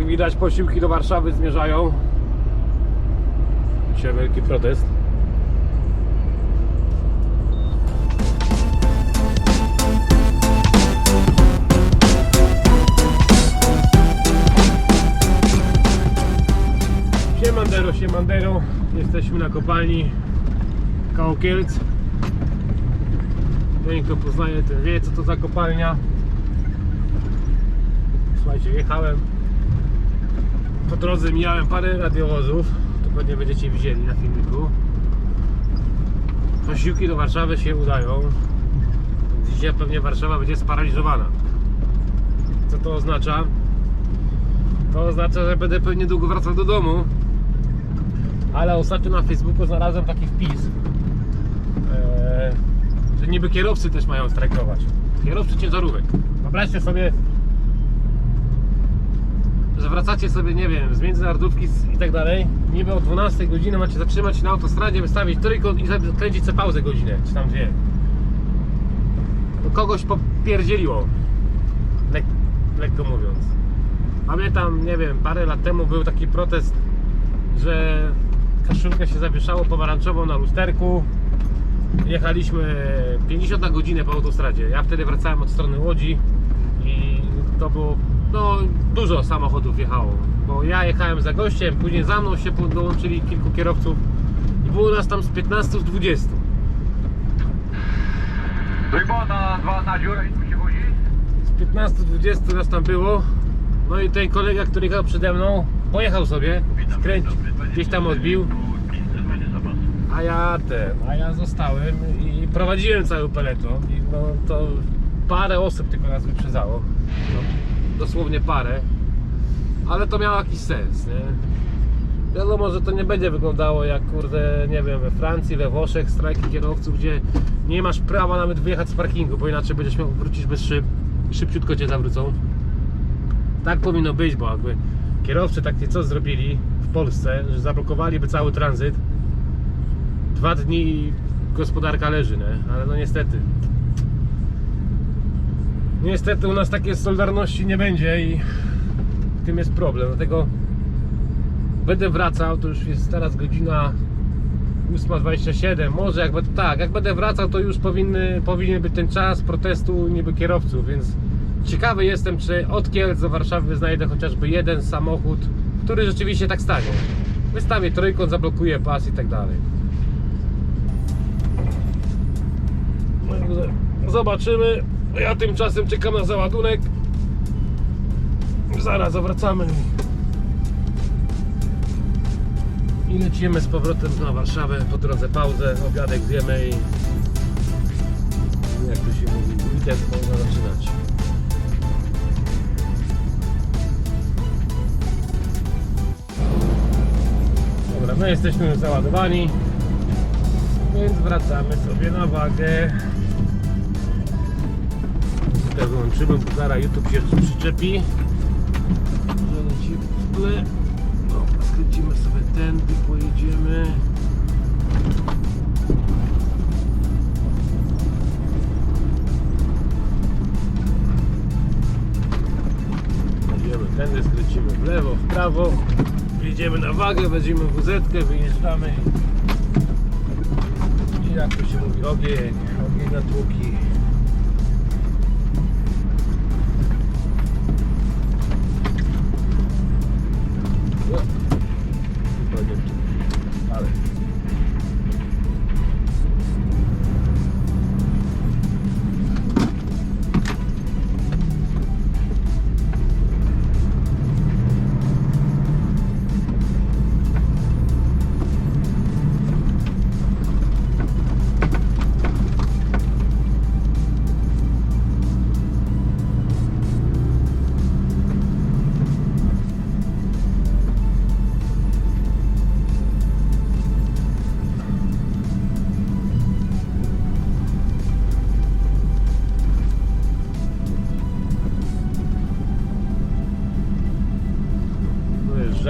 Jak widać posiłki do Warszawy zmierzają. Dzisiaj wielki protest. Siemandero, siemandero. Jesteśmy na kopalni koło Kielc. Ten kto poznaje, ten wie co to za kopalnia. Słuchajcie, jechałem po drodze mijałem parę radiowozów. To pewnie będziecie widzieli na filmiku. Posiłki do Warszawy się udają. Dzisiaj pewnie Warszawa będzie sparaliżowana. Co to oznacza? to oznacza, że będę pewnie długo wracał do domu. Ale ostatnio na Facebooku znalazłem taki wpis e, że niby kierowcy też mają strajkować. Kierowcy ciężarówek. Wyobraźcie sobie zwracacie sobie, nie wiem, z międzynarodówki i tak dalej, niby o 12 godziny macie zatrzymać na autostradzie, wystawić trójkąt i zakręcić sobie pauzę godzinę, czy tam dwie. Kogoś popierdzieliło, Lek, lekko mówiąc. Pamiętam, nie wiem, parę lat temu był taki protest, że kaszulkę się zawieszało pomarańczową na lusterku. Jechaliśmy 50 na godzinę po autostradzie. Ja wtedy wracałem od strony Łodzi i to było, no dużo samochodów jechało, bo ja jechałem za gościem, później za mną się dołączyli kilku kierowców i było nas tam z 15 z 20. Rybota, dwa na dziurę i tu się wozi? Z 15-20 nas tam było. No i ten kolega, który jechał przede mną, pojechał sobie, skręć, gdzieś tam odbił, a ja ten, a ja zostałem i prowadziłem cały peleton i no to parę osób tylko nas wyprzedzało. No, dosłownie parę. Ale to miało jakiś sens, nie? Wiadomo, że to nie będzie wyglądało jak kurde, nie wiem, we Francji, we Włoszech, strajki kierowców, gdzie nie masz prawa nawet wyjechać z parkingu, bo inaczej będziesz miał wrócić bez szyb szybciutko cię zawrócą. Tak powinno być, bo jakby kierowcy takie co zrobili w Polsce, że zablokowaliby cały tranzyt, dwa dni gospodarka leży, nie? Ale no niestety. Niestety u nas takiej solidarności nie będzie i w tym jest problem. Dlatego będę wracał, to już jest teraz godzina 8.27. Może jak tak, jak będę wracał, to już powinny, powinien być ten czas protestu niby kierowców, więc ciekawy jestem, czy od Kielc do Warszawy znajdę chociażby jeden samochód, który rzeczywiście tak stanie. Wystawię trójkąt, zablokuję pas i tak dalej. Także Zobaczymy. Ja tymczasem czekam na załadunek. Zaraz zawracamy. I lecimy z powrotem na Warszawę. Po drodze pauzę, obiadek zjemy i jak to się mówi, weekend można zaczynać. Dobra, my jesteśmy już załadowani, więc wracamy sobie na wagę. Tutaj wyłączymy, bo zaraz YouTube się przyczepi. Leci w tle. Dobra, skręcimy sobie tędy, pojedziemy. Jedziemy tędy, skręcimy w lewo, w prawo. Jedziemy na wagę, weźmiemy wuzetkę, wyjeżdżamy. I jak to się mówi, ogień, ogień na tłoki.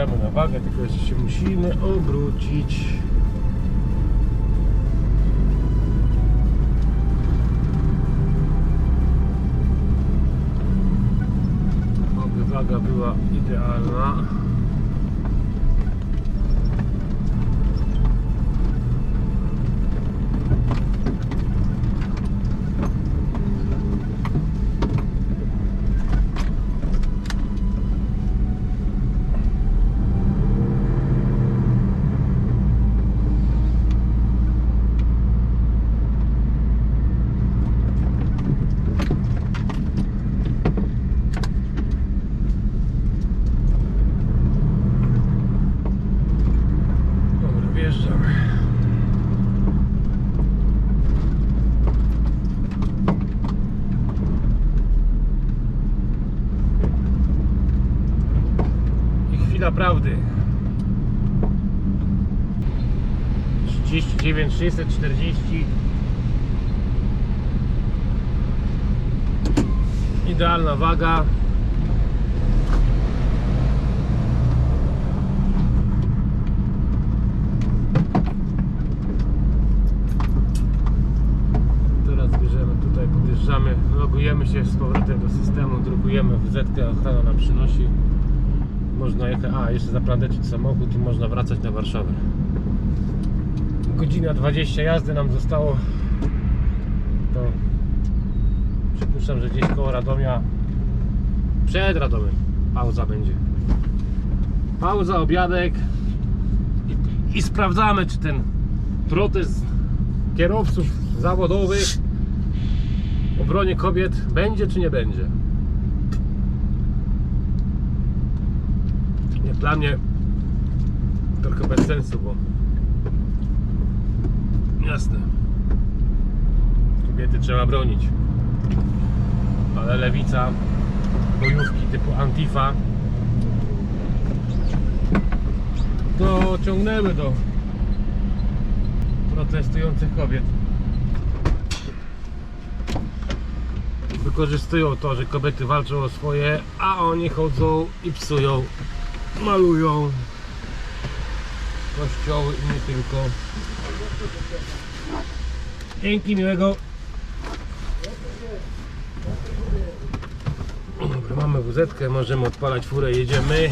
Dojeżdżamy na wagę, tylko jeszcze się musimy obrócić. Oby waga była idealna. Dobra, wjeżdżamy. I chwila prawdy. 39 640 Idealna waga Teraz bierzemy tutaj, podjeżdżamy, logujemy się z powrotem do systemu, drukujemy WZ, ochrona nam przynosi. Można jechać, a jeszcze zaplandeczyć samochód i można wracać na Warszawę. Godzina 20 jazdy nam zostało. To przypuszczam, że gdzieś koło Radomia, przed Radomiem, pauza będzie. Pauza, obiadek i, i sprawdzamy, czy ten protest kierowców zawodowych w obronie kobiet będzie czy nie będzie. Nie, dla mnie trochę bez sensu, bo jasne kobiety trzeba bronić ale lewica bojówki typu Antifa to ciągnęły do protestujących kobiet. Wykorzystują to, że kobiety walczą o swoje, a oni chodzą i psują, malują kościoły i nie tylko. Dzięki, miłego. Dobra, mamy wz możemy odpalać furę, jedziemy.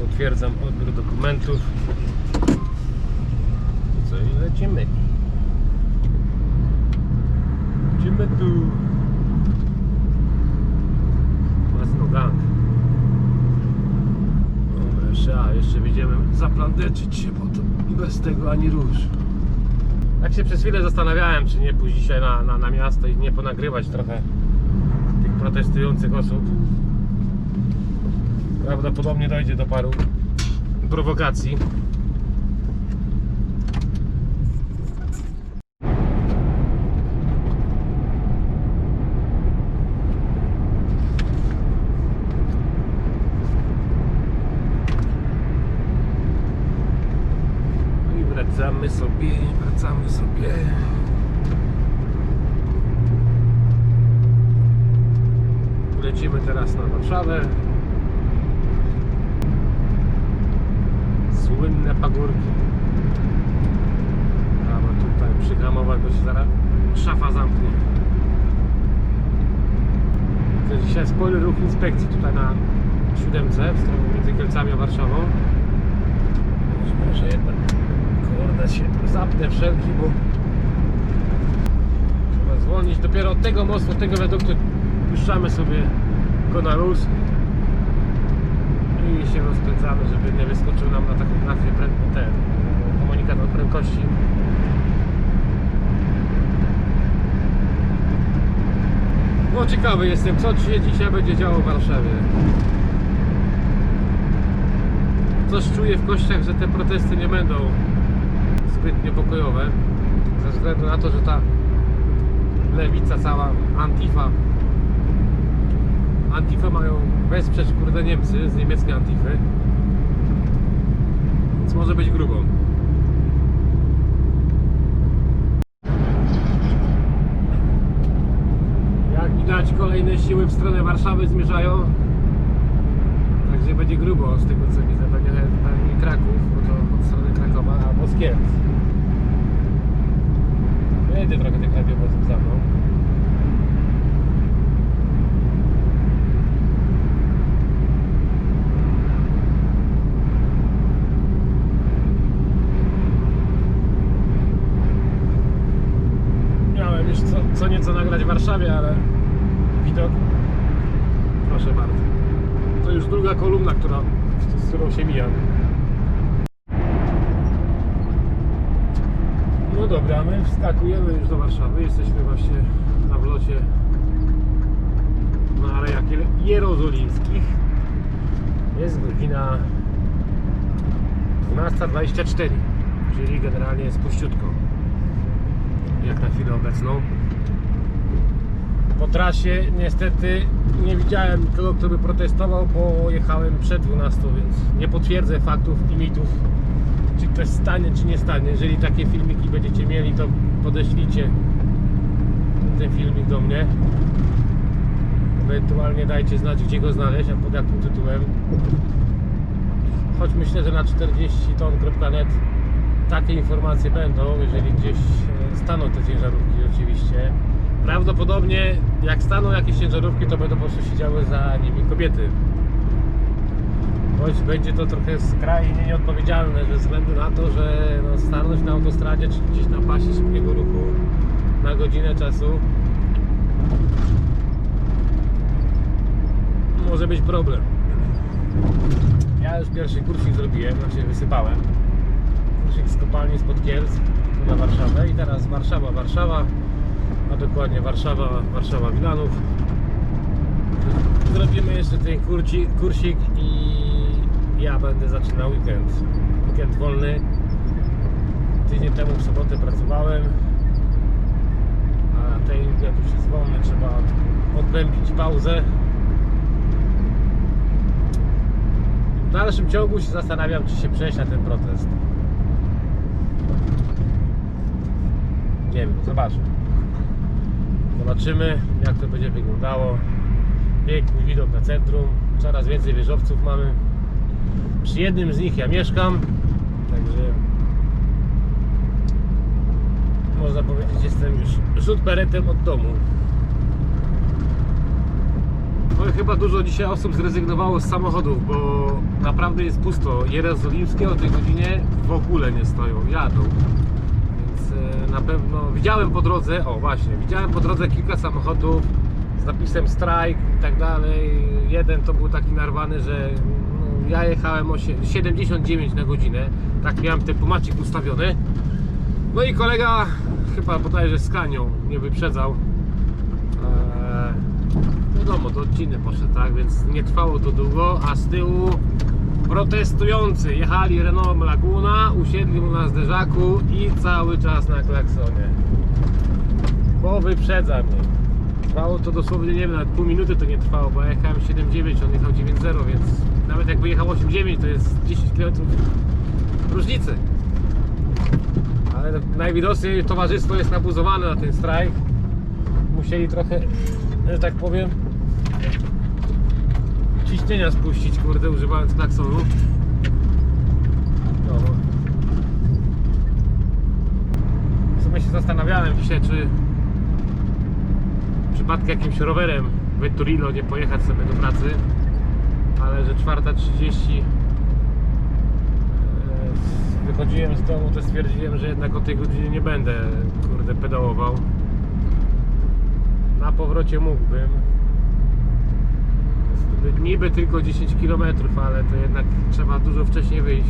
Potwierdzam odbiór dokumentów. Co, i. Lecimy tu. Masno gang. Dobra, jeszcze, a, jeszcze będziemy zaplandeczyć się potem. Bez tego ani rusz. Tak się przez chwilę zastanawiałem, czy nie pójść dzisiaj na, na, na miasto i nie ponagrywać trochę tych protestujących osób. Prawdopodobnie dojdzie do paru prowokacji. No I wracamy sobie, wracamy sobie. Lecimy teraz na Warszawę. Słynne pagórki. Bo tutaj przyhamować, bo się zaraz szafa zamknie. To dzisiaj spory ruch inspekcji tutaj na siódemce w stronie między Kielcami a Warszawą. Może jednak kurde się zapnę wszelki, bo trzeba zwolnić. Dopiero od tego mostu, od tego wiaduktu puszczamy sobie go na luz i się rozpędzamy, żeby nie wyskoczył nam na tachografię ten komunikat o prędkości. No ciekawy jestem, co się dzisiaj będzie działo w Warszawie. Coś czuję w kościach, że te protesty nie będą zbyt niepokojowe. Ze względu na to, że ta lewica cała, Antifa. Antifę mają wesprzeć kurde Niemcy z niemieckiej Antify. Więc może być grubo. Jak widać kolejne siły w stronę Warszawy zmierzają że będzie grubo z tego co widzę, pewnie pewnie Kraków, bo to od strony Krakowa, a Moskielc. Jedzie trochę tych radiowozów za mną. Miałem już co, co nieco nagrać w Warszawie, ale widok proszę bardzo. To już druga kolumna, która, z którą się mijam. No dobra, my wskakujemy już do Warszawy. Jesteśmy właśnie na wlocie na Alejach Jerozolimskich. Jest godzina 12.24, czyli generalnie jest puściutko. Jak na chwilę obecną. Po trasie niestety nie widziałem nikogo, kto by protestował, bo jechałem przed 12, więc nie potwierdzę faktów i mitów, czy ktoś stanie, czy nie stanie. Jeżeli takie filmiki będziecie mieli, to podeślijcie ten filmik do mnie. Ewentualnie dajcie znać, gdzie go znaleźć, a pod jakim tytułem. Choć myślę, że na 40ton.net takie informacje będą, jeżeli gdzieś e, staną te ciężarówki oczywiście. Prawdopodobnie jak staną jakieś ciężarówki, to będą po prostu siedziały za nimi kobiety. Choć będzie to trochę skrajnie nieodpowiedzialne ze względu na to, że no, stanąć na autostradzie czy gdzieś na pasie szybkiego ruchu na godzinę czasu może być problem. Ja już pierwszy kursik zrobiłem, znaczy wysypałem. Kursik z kopalni spod Kielc na Warszawę i teraz Warszawa, Warszawa, a dokładnie Warszawa, Warszawa Wilanów. Zrobimy jeszcze ten kurci, kursik i ja będę zaczynał weekend. Weekend wolny. Tydzień temu w sobotę pracowałem, a ten weekend już jest wolny, trzeba od- odbębić pauzę. W dalszym ciągu się zastanawiam, czy się przejść na ten protest. Nie wiem, zobaczę. Zobaczymy, jak to będzie wyglądało. Piękny widok na centrum. Coraz więcej wieżowców mamy. Przy jednym z nich ja mieszkam. Także można powiedzieć, jestem już rzut beretem od domu. Oj, chyba dużo dzisiaj osób zrezygnowało z samochodów, bo naprawdę jest pusto. Jerozolimskie o tej godzinie w ogóle nie stoją, jadą. Więc e, na pewno widziałem po drodze, o właśnie, widziałem po drodze kilka samochodów z napisem strajk i tak dalej. Jeden to był taki narwany, że no, ja jechałem osie- 79 na godzinę, tak miałem ten pomacik ustawiony. No i kolega chyba bodajże z Kanią nie wyprzedzał. Eee, wiadomo, do odciny poszedł, tak, więc nie trwało to długo, a z tyłu protestujący jechali Renault Laguna, usiedli mu na zderzaku i cały czas na klaksonie. Bo wyprzedza mnie. Trwało to dosłownie, nie wiem, nawet pół minuty to nie trwało, bo ja jechałem 7,9, on jechał 9,0, więc nawet jakby jechał 8,9 to jest 10 km różnicy. Ale najwidoczniej towarzystwo jest nabuzowane na ten strajk. Musieli trochę, że tak powiem, ciśnienia spuścić, kurde, używając klaksonu. No. W sumie się zastanawiałem dzisiaj, czy przypadkiem jakimś rowerem Vetturino nie pojechać sobie do pracy, ale że 4.30 e, wychodziłem z domu, to stwierdziłem, że jednak o tej godzinie nie będę, kurde, pedałował. Na powrocie mógłbym. Niby tylko 10 km, ale to jednak trzeba dużo wcześniej wyjść.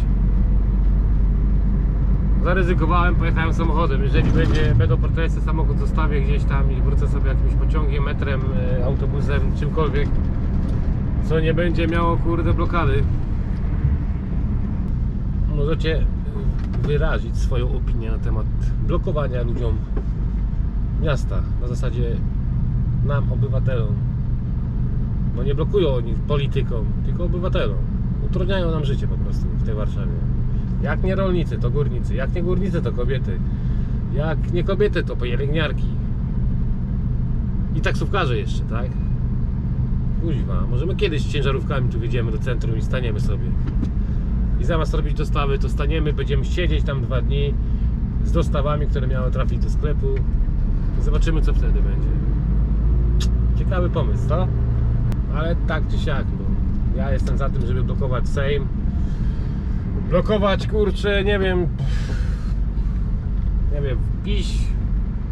Zaryzykowałem, pojechałem samochodem. Jeżeli będzie, będą protesty, samochód zostawię gdzieś tam i wrócę sobie jakimś pociągiem, metrem, e, autobusem, czymkolwiek, co nie będzie miało kurde blokady. Możecie e, wyrazić swoją opinię na temat blokowania ludziom miasta na zasadzie nam, obywatelom. No nie blokują oni politykom, tylko obywatelom. Utrudniają nam życie po prostu w tej Warszawie. Jak nie rolnicy, to górnicy. Jak nie górnicy, to kobiety. Jak nie kobiety, to pielęgniarki. I taksówkarze jeszcze, tak? Kuźwa, możemy kiedyś ciężarówkami tu wyjdziemy do centrum i staniemy sobie. I zamiast robić dostawy, to staniemy, będziemy siedzieć tam dwa dni z dostawami, które miały trafić do sklepu. Zobaczymy, co wtedy będzie. Ciekawy pomysł, co? Ale tak czy siak, no. Ja jestem za tym, żeby blokować Sejm. Blokować, kurczę, nie wiem. Nie wiem, wpiś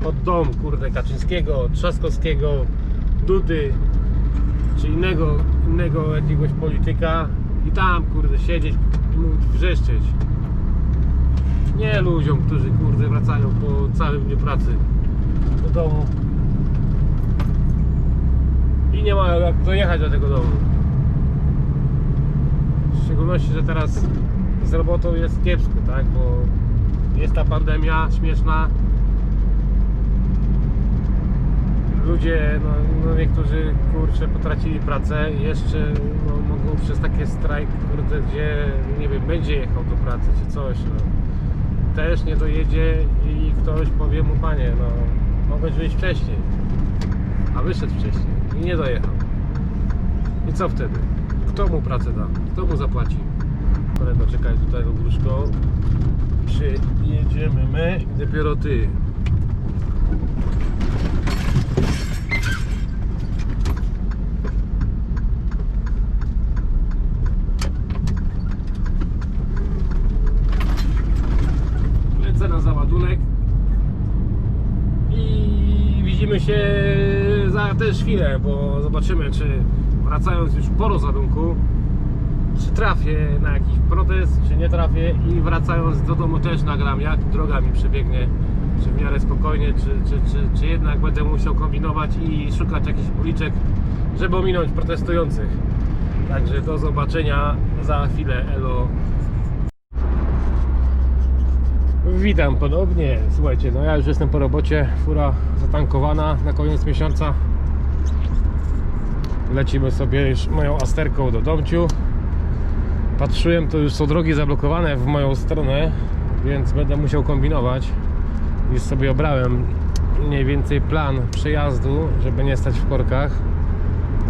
pod dom, kurde, Kaczyńskiego, Trzaskowskiego, Dudy, czy innego, innego jakiegoś polityka i tam, kurde, siedzieć wrzeszczeć. Nie ludziom, którzy, kurde, wracają po całym dniu pracy do domu nie mają jak dojechać do tego domu. W szczególności, że teraz z robotą jest kiepsko, tak? Bo jest ta pandemia śmieszna. Ludzie, no, no niektórzy kurczę potracili pracę i jeszcze no, mogą przez takie strajk, kurde, gdzie nie wiem, będzie jechał do pracy czy coś, no. Też nie dojedzie i ktoś powie mu, panie, no mogłeś wyjść wcześniej, a wyszedł wcześniej i nie dojechał. I co wtedy? Kto mu pracę da? Kto mu zapłaci? Kolego, czekaj tutaj ogróżko. Przyjedziemy my dopiero ty. Lecę na załadunek i widzimy się za też chwilę, bo zobaczymy, czy wracając już po rozładunku, czy trafię na jakiś protest, czy nie trafię i wracając do domu też nagram, jak droga mi przebiegnie, czy w miarę spokojnie, czy, czy, czy, czy jednak będę musiał kombinować i szukać jakichś uliczek, żeby ominąć protestujących. Także do zobaczenia za chwilę, elo. Witam ponownie. Słuchajcie, no ja już jestem po robocie. Fura zatankowana na koniec miesiąca. Lecimy sobie już moją asterką do domciu. Patrzyłem, to już są drogi zablokowane w moją stronę, więc będę musiał kombinować. Już sobie obrałem mniej więcej plan przejazdu, żeby nie stać w korkach.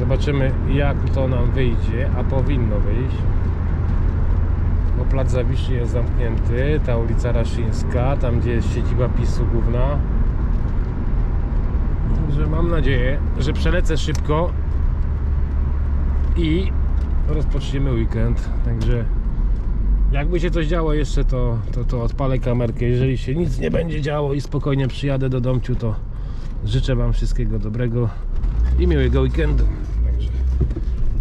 Zobaczymy jak to nam wyjdzie, a powinno wyjść bo plac Zawiszy jest zamknięty, ta ulica Raszyńska, tam gdzie jest siedziba PiSu główna. Także mam nadzieję, że przelecę szybko i rozpoczniemy weekend. Także jakby się coś działo jeszcze, to, to, to odpalę kamerkę. Jeżeli się nic nie będzie działo i spokojnie przyjadę do domciu, to życzę Wam wszystkiego dobrego i miłego weekendu. Także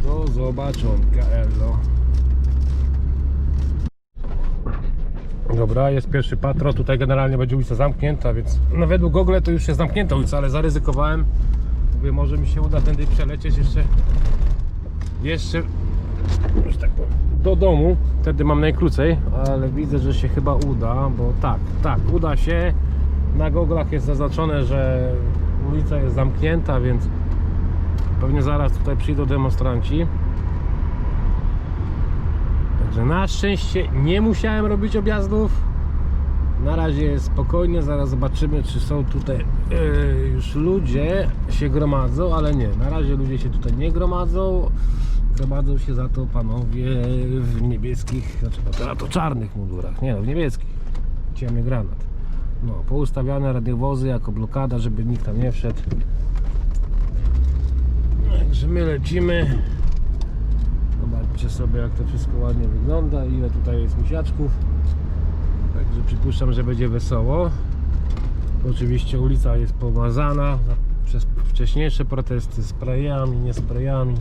do zobaczonka, elo. Dobra, jest pierwszy patrol. Tutaj generalnie będzie ulica zamknięta, więc no według Google to już jest zamknięta ulica, ale zaryzykowałem. Mówię, może mi się uda tędy przelecieć jeszcze jeszcze tak do domu. Wtedy mam najkrócej, ale widzę, że się chyba uda, bo tak, tak, uda się. Na goglach jest zaznaczone, że ulica jest zamknięta, więc pewnie zaraz tutaj przyjdą demonstranci. Także na szczęście nie musiałem robić objazdów. Na razie jest spokojnie, zaraz zobaczymy czy są tutaj e, już ludzie się gromadzą, ale nie, na razie ludzie się tutaj nie gromadzą. Gromadzą się za to panowie w niebieskich, znaczy no to czarnych mundurach, nie no, w niebieskich. Ciemny granat. No, poustawiane radiowozy jako blokada, żeby nikt tam nie wszedł. Także my lecimy. Zobaczcie sobie jak to wszystko ładnie wygląda, ile tutaj jest misiaczków. Także przypuszczam, że będzie wesoło. Oczywiście ulica jest pomazana przez wcześniejsze protesty sprayami, nie sprayami.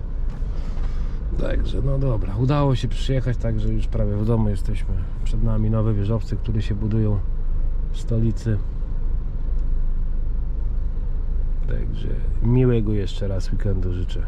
Także no dobra, udało się przyjechać, także już prawie w domu jesteśmy. Przed nami nowe wieżowce, które się budują w stolicy. Także miłego jeszcze raz weekendu życzę.